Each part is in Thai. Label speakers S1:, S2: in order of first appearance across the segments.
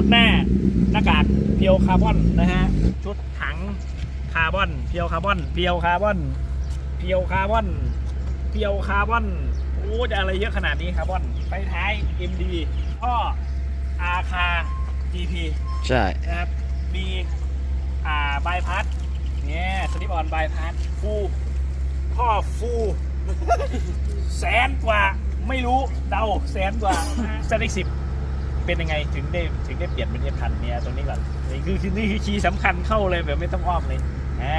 S1: ชุดหน้าหน้ากากเพียวคาร์บอนนะฮะชุดถังคาร์บอนเพียวคาร์บอนเพียวคาร์บอนเพียวคาร์บอนเพียวคาร์บอนโอ้จะอะไรเยอะขนาดนี้คาร์บอนไฟท้าย MD ท่ออาคา GP
S2: ใช่
S1: นะครับมีอ่าบายพัดเนี่ยสลิปออนบายพัดฟูท่อฟูแสนกว่าไม่รู้เดาแสนกว่าเซนสิบ เป็นยังไงถึงได้ถึงได้เปลี่ยนเป็นเอพันเนี่ยตัวนี้ก่อนนี่คือนี่คือคีย์สำคัญเข้าเลยแบบไม่ต้องอ้อมเลยอ่า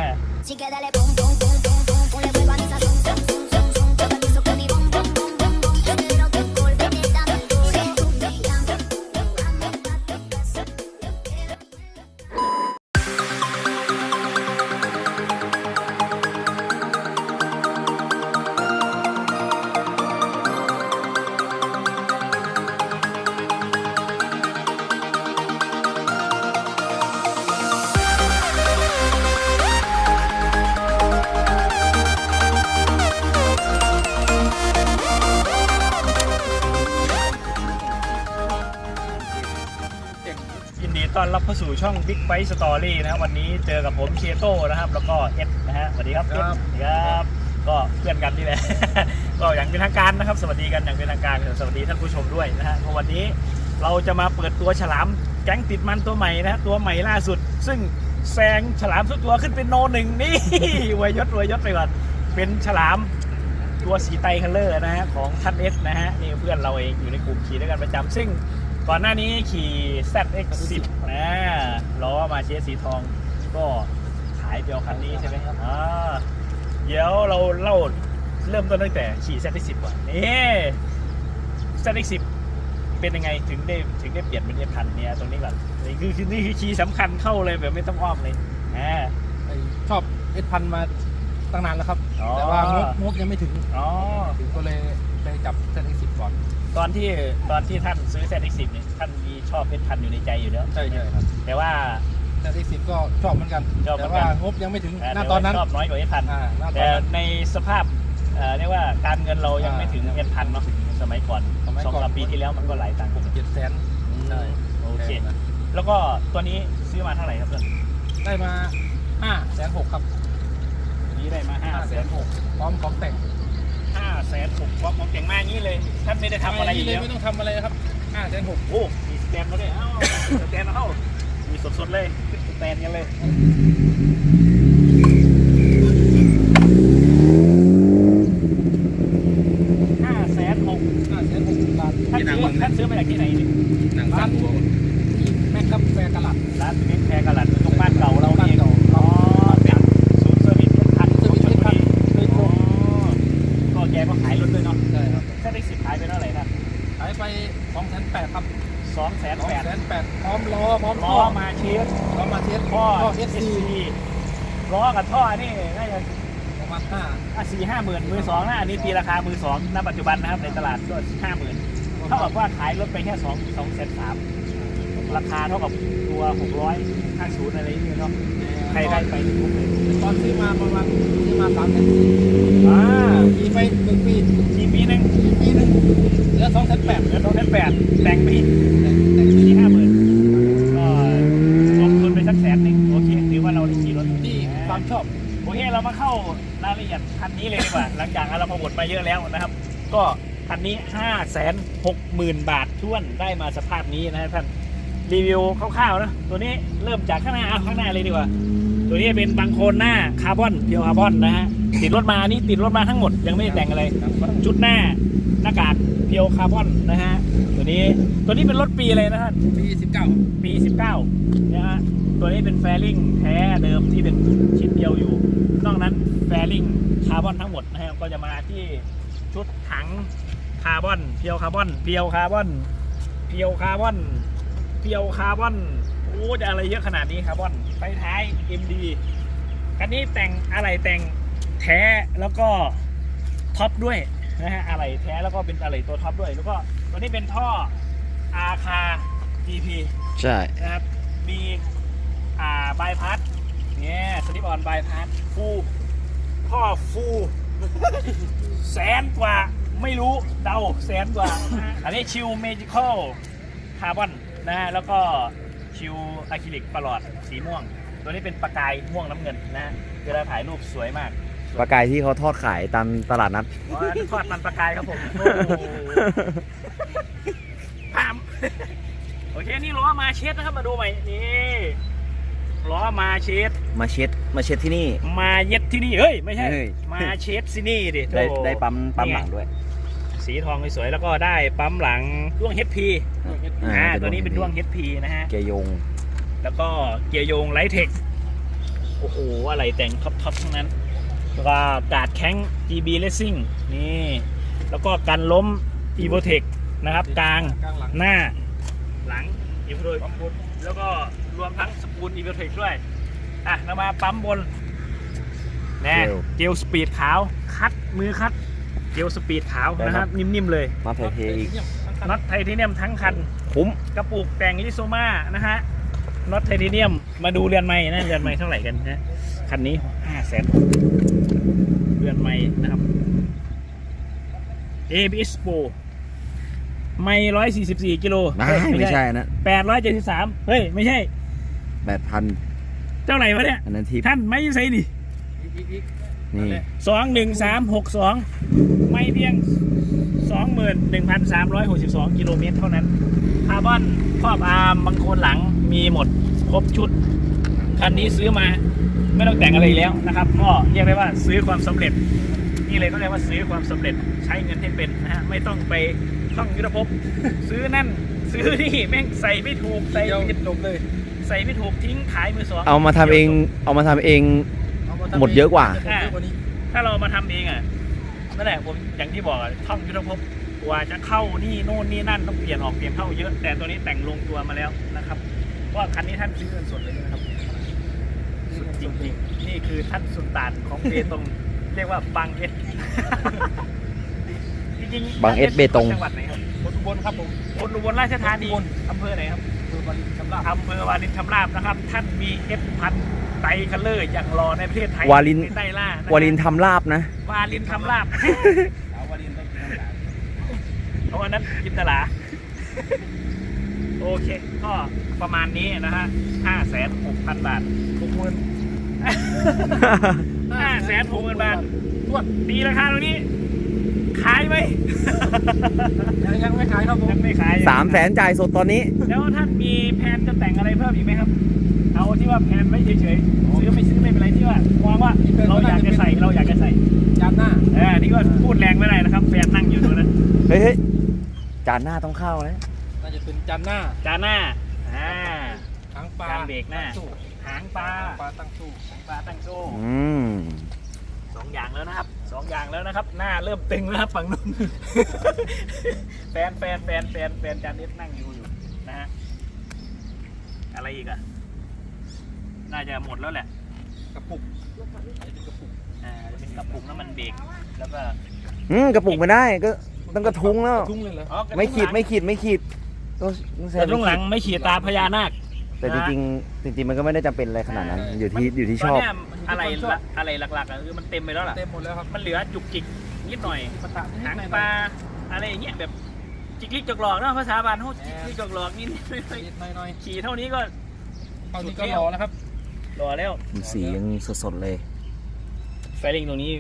S1: ต้อนรับเข้าสู่ช่อง Big Bite Story นะครับวันนี้เจอกับผมเคโต้นะครับ แล้วก็เอสนะฮะสวัสดีครับเอสสวัสดีครับ ก็เพื่อนกันนี่แหละ ก็อย่างเป็นทางการนะครับ สวัสดีกันอย่างเป็นทางการสวัสดีท่านผู้ชมด้วยนะฮะเพราะวันนี้เราจะมาเปิดตัวฉลามแก๊งติดมันตัวใหม่นะฮะตัวใหม่ล่าสุด ซึ่งแซงฉลามทุกตัวขึ้นเป็นโนหนึ่งนี่อวยยศอวยยศไปก่อนเป็นฉลาม ตัวสีไตรคัลเลอร์นะฮะของท่านเอสนะฮะนี่เพื่อนเราเองอยู่ในกลุ่มขี่ด้วยกันประจำซึ่ง ก่อนหน้านี้ขี่ ZX10 นะล้อมาเชสสีทองก็ขายเดียวคันนี้ใช่ไหมครับอ่าเดี๋ยวเราเล่าเริ่มต้นตั้งแต่ขี่ ZX10 ก่อนนี่ ZX10 เป็นยังไงถึงได้ถึงได้เปลี่ยนเป็นเอพันเนี่ยตรงนี้ก่อนนี่คือคือนี่คือคีย์สำคัญเข้าเลยแบบไม่ต้องอ้อมเลยอ่า
S3: ไอ้ชอบเอสพันมาตั้งนานแล้วครับ
S1: อ๋อ
S3: แต่ว่างบงบยังไม่ถึง
S1: อ๋อ
S3: ถึงก็เลย เลยจับเส้นอีสิบก่อน
S1: ตอนที่ตอนที่ท่านซื้อเซต X10 เนี่ยท่านมีชอบเพชรพันธุ์อยู่ในใจอยู่แล้ว
S3: ใช่ใช่ครับ
S1: แต่ว่า
S3: เส้นอีสิบก็ชอบเหมือนกัน
S1: ชอบเหมื
S3: แต่
S1: อนกัน
S3: ว่างบยังไม่ถึง
S1: เอ่อ
S3: หน้า
S1: แต่
S3: ต
S1: ว่า
S3: อนนั้น
S1: ชอบน้อยกว่าเพชรพันธุ์
S3: อ่าหน้าตอ
S1: แต่
S3: นนั้น
S1: ในสภาพเอ่อเรียกว่าการเงินเรายังไม่ถึง
S3: อ่า
S1: เพชรพันธุ์เนาะสมัยก่อน
S3: สมัย
S1: สอง
S3: ก่อน
S1: สามปีที่แล้วมันก็หลายตังค์
S3: เจ็ดแสนใช่
S1: โอเค
S3: แพงนะ
S1: แล้วก็ตัวนี้ซื้อมาเท่าไหร่ครับเพื่อน
S3: ได้มาห้าแสนหกครับ
S1: นี้ได้มาห้าแสนหก
S3: พร้อมของแต่ง
S1: ไม่ได้ทำอะไรอยู่
S3: เลย
S1: แล้ว
S3: ไม่ต้องทำอะไรนะครับห้าแสนหก
S1: โอ้ มีสแตนมาด้วยเอ้าสแตนเอาเข้ามีสดๆเลยขึ้นสแตนกันเลยห้าแสนหก
S3: ห้าแสนหกบาท
S1: ท่านซื้อท่านซื้อมาจากที่ไหนนี่
S3: หนังสั้นแม็กครับแฟร์กะลัด
S1: ร้านเป็นแพรกระหลัด ส
S3: ท่
S1: อ
S3: ท่
S1: อเอเอ
S3: ส
S1: สซี
S3: ซี
S1: ล้อกับท่อนี่น่าจะ
S3: ประมาณห้า
S1: อะสี่ห้าหมื่นมือสองนะอันนี้ตีราคามือสองณปัจจุบันนะครับในตลาดก็ห้าหมื่นเท่ากับว่าขายรถไปแค่สองสองแสนสามราคาเท่ากับตัวหกร้อยห้าศูนย์อะไรอย่างเงี้ยเนาะใครได้ไปนี่คุ้มเลย
S3: ตอนซื้อมาประมาณซื้อมาสามแสนสี่
S1: อ่า
S3: ปีไปหนึ่งปี
S1: ทีปีหนึ่ง
S3: อีกปีหนึ่งเหลือสองแสนแปด
S1: เหลือสองแสนแปดแต่งไปอีก
S3: แต่แต่ปี
S1: สี่ห้าหมื่นก็ลงทุนไปสักแสนหนึ่งโอเคถือว่าเราได้ขี่รถ
S3: ที่ความชอบ
S1: โอ เรามาเข้ารายละเอียดคันนี้เลยดีกว่า หลังจากเราประบทมาเยอะแล้วนะครับ ก็คันนี้ห้าแสนหกหมื่นบาทท่วนได้มาสภาพนี้นะท่านรีวิวคร่าวๆนะตัวนี้เริ่มจากข้างหน้าเอาข้างหน้าเลยดีกว่า ตัวนี้เป็นบังโคลนหน้าคาร์บอนเพียวคาร์บอนนะฮะ ติดรถมานี่ติดรถมาทั้งหมดยังไม่ได้แต่งอะไร ชุดหน้าหน้ากากเพียวคาร์บอนนะฮะตัวนี้ตัวนี้เป็นรถปีอะไรนะท่าน
S3: ปีสิบเก้า
S1: ปี19นะฮะตัวนี้เป็นแฟริงแท้เดิมที่เป็นชิ้นเดียวอยู่ นอกนั้นแฟริงคาร์บอนทั้งหมดนะฮะก็จะมาที่ชุดถังคาร์บอนเพียวคาร์บอนเพียวคาร์บอนเพียวคาร์บอนเพียวคาร์บอนโอ้จะอะไรเยอะขนาดนี้คาร์บอนไฟท้าย MD คันนี้แต่งอะไรแต่ง แท้แล้วก็ท็อปด้วยนะฮะอะไรแท้แล้วก็เป็นอะไรตัวท็อปด้วย แล้วก็ตัวนี้เป็นท่ออาคา GP
S2: ใช่
S1: นะครับ มีอ่าบายพัดเนี่ยสลิปออนบายพัดฟูท่อฟูแสนกว่าไม่รู้เดาแสนกว่า อันนี้ชิวเมจิคอลคาร์บอนนะฮะแล้วก็ชิวอะคริลิกประหลอดสีม่วง ตัวนี้เป็นประกายม่วงน้ำเงินนะฮะเวลาถ่ายรูปสวยมาก
S2: ปลากายที่เขาทอดขายตามตลาดนัด
S1: อ๋ออันนี้ทอดมันประกายครับผมโอ้โหพามโอเคนี่ล้อมาเช็ดนะครับมาดูใหม่นี่ล้อมาเช็ด
S2: มาเช็ดมาเช็ดที่นี่
S1: มาเย็ดที่นี่เฮ้ยไม่ใช่
S2: เฮ้ย
S1: มาเช็ดที่นี่ดิ
S2: ได้
S1: โธ่
S2: ได้ปั๊มปั๊ม
S1: นี่ไง
S2: หลังด้วย
S1: สีทองสวยๆแล้วก็ได้ปั๊มหลังด้วง HP อ่าตัวนี้เป็นด้วง HP นะฮะ
S2: เกียร์โยง
S1: แล้วก็เกียร์โยงไลท์เทค โอ้โห อะไรแต่งท็อปๆทั้งนั้น แล้วก็กาดแข้ง GB Racing นี่ แล้วก็กันล้ม e v o t e c นะครับ กลาง
S3: กลางหลัง
S1: หน้าหลัง e v o t e c แล้วก็รวมทั้งสปูล e v o t e c ด้วย อะเรามาปั๊มบนแน่
S2: เจล
S1: เจลสปีดขาว คัดมือคัดเจลสปีดขาว
S2: ได้
S1: นะ
S2: ค
S1: ค
S2: รั
S1: รับบนิ่มๆเลย
S2: มาไทยเทอีก
S1: น็อตไทเทเนียมทั้งคัน
S2: คุ้ม
S1: กระปุกแต่งลิโซมานะฮะน็อตไทเทเนียมมาดูเรือนไม้นะเรือนไม้เท่าไหร่กันนะ คันนี้ห้าแสนเรือนไม้นะครับ ABS Pro ไม่ร้อยสี่สิบสี่กิโล
S2: ไม่
S1: เฮ้ย
S2: ไม่ใช่นะ
S1: แปดร้อยเจ็ดสิบสามเฮ้ย ไม่ใช่
S2: แปดพัน
S1: เจ้าไหนวะเนี่ย
S2: อันนั้นทิป
S1: ท่านไม่ใช่ดิ
S2: นี่
S1: สองหนึ่งสามหกสองไม่เพียงสองหมื่นหนึ่งพันสามร้อยหกสิบสองกิโลเมตรเท่านั้นคาร์บอนครอบอาร์มบางโคนหลังมีหมด ครบชุด คันนี้ซื้อมา ไม่ต้องแต่งอะไรแล้วนะครับ ก็เรียกได้ว่าซื้อความสำเร็จ นี่เลยก็เรียกว่าซื้อความสำเร็จใช้เงินให้เป็นนะฮะไม่ต้องไปท่องยุทธภพซื้อนั่น ซื้อนี่แม่งใส่ไม่ถูกใส่
S3: เดียว
S1: ผิด
S3: จบเลย
S1: ใส่ไม่ถูกทิ้งขายมือสอง
S2: เอามาทำเองเอามาทำเองาา
S3: ทำ
S2: หมดเยอะกว่า
S3: หมดเยอะกว่านี้
S1: ถ้าเรามาทำเองอะนั่นแหละผมอย่างที่บอกอะท่องยุทธภพกว่าจะเข้านี่โน่นนี่นั่นต้องเปลี่ยนออกเปลี่ยนเข้าเยอะ แต่ตัวนี้แต่งลงตัวมาแล้วนะครับเพราะว่าคันนี้ท่านซื้อเงินสดเลยนะครับสุด จริงๆ นี่คือท่านสุลต่านของเบตง เรียกว่าบางเอสจริงๆ
S2: บางเอสเบตง
S1: จังหวัดไหนครับ
S3: คนอุบลครับผม
S1: คนอุบลราชธานีอำเภอไหนครับ
S3: คือบริษัทชำระ
S1: อำเภอวารินชำราบนะครับ ท่านมีเอฟพันไตรคัลเลอร์อย่างรอในประเทศไทยวา
S2: ลิน
S1: ไม่ได้ล่านะ
S2: วาลินทำลาบนะ
S1: วาลินทำลาบ
S3: เอาวารินต้องกินน้ำตาล
S1: เพราะว่านั้นกินตลาโอเค ก็ประมาณนี้นะฮะห้าแสนหกพันบาท
S3: หกหมื่น
S1: ห้าแสนหกหมื่นบาท
S3: ทวด
S1: ตีราคาตรงนี้ ขายไหม
S3: ยังยังไม่ขายครับผม
S1: ยังไม่ขาย
S2: สามแสนจ่ายสดตอนนี้
S1: แล้วท่านมีแผนจะแต่งอะไรเพิ่มอีกไหมครับ เอาที่ว่าแผนไม่เฉยๆซื้อไม่ซื้อไม่เป็นไรที่ว่ามองว่าเราอยากจะใส่เราอยากจะใส่
S3: จานหน้า
S1: เออนี่ก็พูดแรงไม่ได้นะครับแฟนนั่งอยู่ตรงนั้น
S2: เฮ้ยเฮ้ยจานหน้าต้องเข้าแล้ว
S3: น่าจะเป็นจานหน้า
S1: จานหน้าอ่า
S3: หางปลา
S1: การเบรกหน้า
S3: ตั้งสู้
S1: หางปลา
S3: หางปลาตั้งสู้
S1: หางปลาตั้งโซ่
S2: อืม
S1: สองอย่างแล้วนะครับสองอย่างแล้วนะครับ หน้าเริ่มตึงแล้วครับฝั่งนู้นแฟนแฟนแฟนแฟนแฟนจานนิดนั่งอยู่อยู่นะฮะอะไรอีกอะน่าจะหมดแล้วแหละ
S3: กระปุกน่าจะเป็นกระปุก
S1: อ่าจะเป็นกระปุกน้ำมันเบรกแล้วก็
S2: อืมกระปุกไม่ได้ก็ต้องกระทุ้งแล้ว
S3: ทุ่งเลยเหรอ
S1: อ๋อกระ
S2: ไม่
S1: ทุ้ง
S2: ขีด
S1: หลัง
S2: ไม่ขีดไม่ขีดต้องต้องใช้
S1: กระทุ้งหลังไม่ขีดตาพญานาค
S2: แต่จริงๆจริง ๆ มันก็ไม่ได้จำเป็นอะไรขนาดนั้น อยู่ที่อยู่ที่
S1: ต
S2: ช
S1: อน
S2: อบ
S1: เนี้ยอะไรละอะไรหลักๆอะคือมันเต็มไปแล้วล่ะ
S3: เต็มหมดแล้วครับ
S1: มันเหลือจุกจิกนิดหน่อย
S3: ปะตะนิด
S1: หาง
S3: หน่อย
S1: ปลาอะไรอย่างเงี้ยแบบจิกลิกจกหลอกเนาะภาษาบ้านเขาจิกลิกจกหลอกนี่ไม่ไม่
S3: นิดหน่อยหน่อย
S1: ขี่เท่านี้ก็
S3: เท่านี้ก็รอแล้วครับ
S1: รอแล้ว
S2: สียังสดๆเลย
S1: ไฟลิงตรงนี้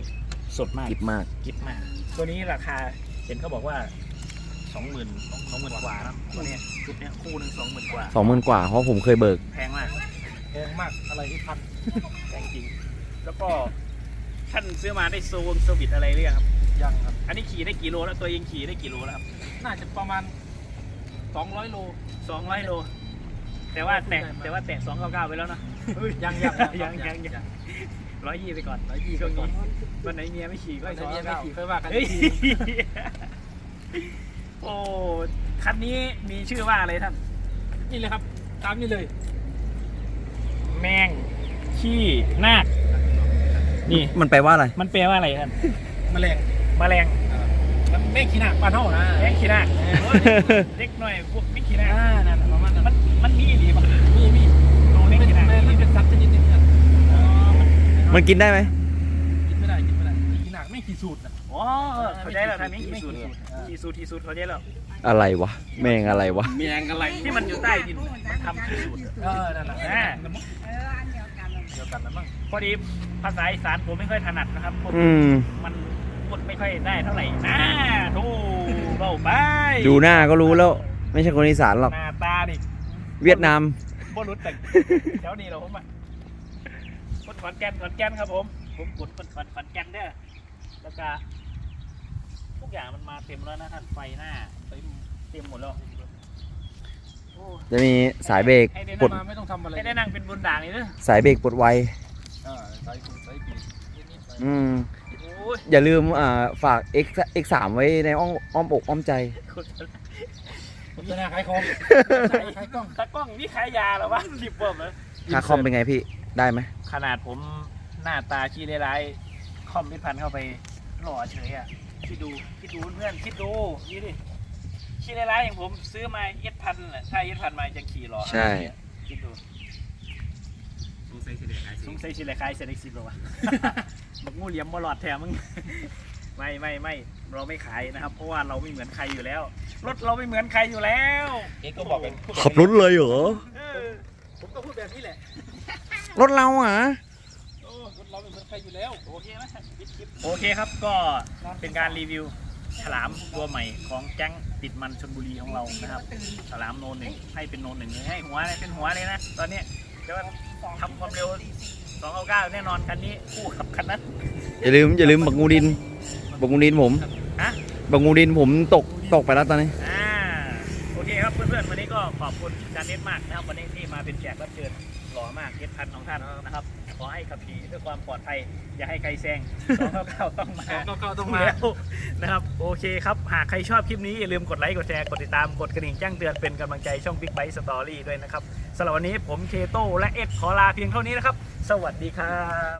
S1: สดมาก
S2: กิบมาก
S1: กิบมาก ตัวนี้ราคาเห็นเขาบอกว่า สองหมื่นสองหมื่นกว่าเนอะตัวเนี้ยชุดเนี้ยคู่หนึ่งสองหมื่นกว่า
S2: สองหมื่นกว่าเพราะผมเคยเบิก
S1: แพงมาก
S3: แพงมากอะไรที่พัน
S1: แพงจริง แล้วก็ท่านซื้อมาได้โซนสวิตอะไรหรือยังครับ
S3: ยังครับ
S1: อันนี้ขี่ได้กี่โลแล้วตัวเองขี่ได้กี่โลแล้วครับ
S3: น่าจะประมาณ200โล
S1: สองร้อยโล แต่ว่าแตะแต่ว่าแตะสองเก้าเก้าไปแล้วนะ
S3: ยังยัง
S1: ยังยังยังร้อยยี่ไปก่อน
S3: ร้อยยี่
S1: ช่วง
S3: ก่อน
S1: นี้วันไหนเมียไม่ขี่ก็
S3: ก็
S1: สอง
S3: เมียไม่
S1: เก้า
S3: ขี่ค่อยว่ากัน
S1: เฮ้
S3: อี
S1: ย
S3: กที
S1: โอ้คันนี้มีชื่อว่าอะไรท่าน
S3: นี่เลยครับ ตามนี่เลย
S1: แมงขี้นาคนี่
S2: มันแปลว่าอะไร
S1: มันแปลว่าอะไรท่าน
S3: แมลง
S1: แมลง
S3: มันแม่งขี้หนักปลาเท่านะ
S1: แมงขี้นาคเด็กหน่อยพวกมิกขี้นาค
S3: อ่านั่นน่ะประมาณนั้น
S1: มันมันมีดีป่ะ
S3: มีมี
S1: โอ้แม
S3: ไม่
S1: ง
S3: เป็น
S1: ขี้นาค
S3: แมลงเป็นสัตว์ชนิดหนึงครับ
S2: มันกินได้ไหม
S3: กินไม่ได้กินไม่ได้ขี้หนักไม่ขี้สูตรนะ
S1: อ๋อเออเข้าใจแล้วท่านนี้ขี่สูตรขี่สูตรขี่สูตรเข้าใจแล้ว
S2: อะไรวะ แม่งอะไรวะ
S3: เมียงอะไร
S1: ที่มันอยู่ใต้ดินมันทำที่สุด
S3: เออนั่นแหละ
S1: อ่า
S4: เอออันเดียวกันเลย
S3: เดียวกันนะมั้ง
S1: พอดีภาษาอีสานผมไม่ค่อยถนัดนะครับผม
S2: อืม
S1: มันพูดไม่ค่อยได้เท่าไหร่นะทูเบาไป
S2: ดูหน้าก็รู้แล้ว ไม่ใช่คนอีสานหรอก
S1: หน้าตาดิ
S2: เวียดนาม
S1: บ่รู้แต่แถวนี้เหราผมอะคนขอนแก่นขอนแก่นครับผม ผมกดคนขอนขอนแก่นเด้อแล้วก็ทุก อย่างมันมาเต็มแล้วนะท่านไฟหน้าเต็มเต็มหมดแล้วโอ้
S2: จะมีสายเบรก
S1: ให้ได้
S2: ปล
S1: นั่
S2: ด
S1: ง
S3: มาไม่ต้องทำอะไร
S1: ให้ได้นั่งเป็นบนด่างนี่เด้อ
S2: สายเบรกปลดไว
S3: เออใส่กุญใส่ปีนิดๆไป
S2: อืม
S1: โอ้ย
S2: อย่าลืมอ่าฝาก X X 3ไว้ในอ้อมอ้อมอกอ้อมใจ
S3: ผมจะหน้าขายของขายกล้อง
S1: ตากล้องนี่ขายยาเหรอวะรีบเบิ่มเลย
S2: ค่าคอมเป็นไงพี่ได้ไหม
S1: ขนาดผมหน้าตาขี้ร้ายๆคอมพิพันเข้าไปหล่อเฉยอะ คิดดูคิดดูเพื่อนคิดดูนี่ดิขี้ร้ายๆอย่างผมซื้อมาเอ็ดพันแหละถ้าเอ็ดพันมาจะขี่หล่อ
S2: ใช่
S1: คิดดู
S3: สงสัยสิเด็กขาย
S1: สงสัยชิเลยคล้ายเซนิกซิบหรอวะบักงูเหลี่ยมบอลอดแถมมึง ไม่ไม่ไม่เราไม่ขายนะครับ เพราะว่าเราไม่เหมือนใครอยู่แล้ว รถเราไม่เหมือนใครอยู่แล้ว
S3: เอ็กก็บอกเป็น
S2: ขับรถเลยเหรอ
S1: เออ
S3: ผมก็พูดแบบนี้แหละ
S2: รถเราอะ
S3: โอ้รถ เราเป็นเหมือนใครอยู่แล้ว
S1: โอเคไหมปิดคลิปโอเคครับก็เป็นการรีวิวฉลามตัวใหม่ของแก๊งติดมันชนบุรีของเรานะครับฉลามโนนหนึ่งให้เป็นโนนหนึ่งเลยให้หัวเลยเป็นหัวเลยนะ ตอนนี้เดี๋ยวทำความเร็ว299แน่นอนคันนี้คู่กับคันนั้น
S2: อย่าลืมอย่าลืมบักงูดินบักงูดินผม
S1: ฮะ
S2: บักงูดินผมตกตกไปแล้วตอนนี้
S1: อ่าโอ เคครับเพื่อนๆวันนี้ก็ขอบคุณจานเน็ตมากนะครับ วันนี้ที่มาเป็นแขกรับเชิญหล่อมากเน็ตพันของท่านนะครับ ขอให้ขับขี่ด้วยความปลอดภัย อย่าให้ใครแซง299ต้องมา
S3: ก็ก็ต้องมา
S1: แล้วนะครับ โอเคครับ หากใครชอบคลิปนี้ อย่าลืมกดไลค์ กดแชร์ กดติดตาม กดกระดิ่งแจ้งเตือนเป็นกำลังใจช่อง Big Bite Story ด้วยนะครับสำหรับวันนี้ผมเคโต้และเอ็ดขอลาเพียงเท่านี้นะครับ สวัสดีครับ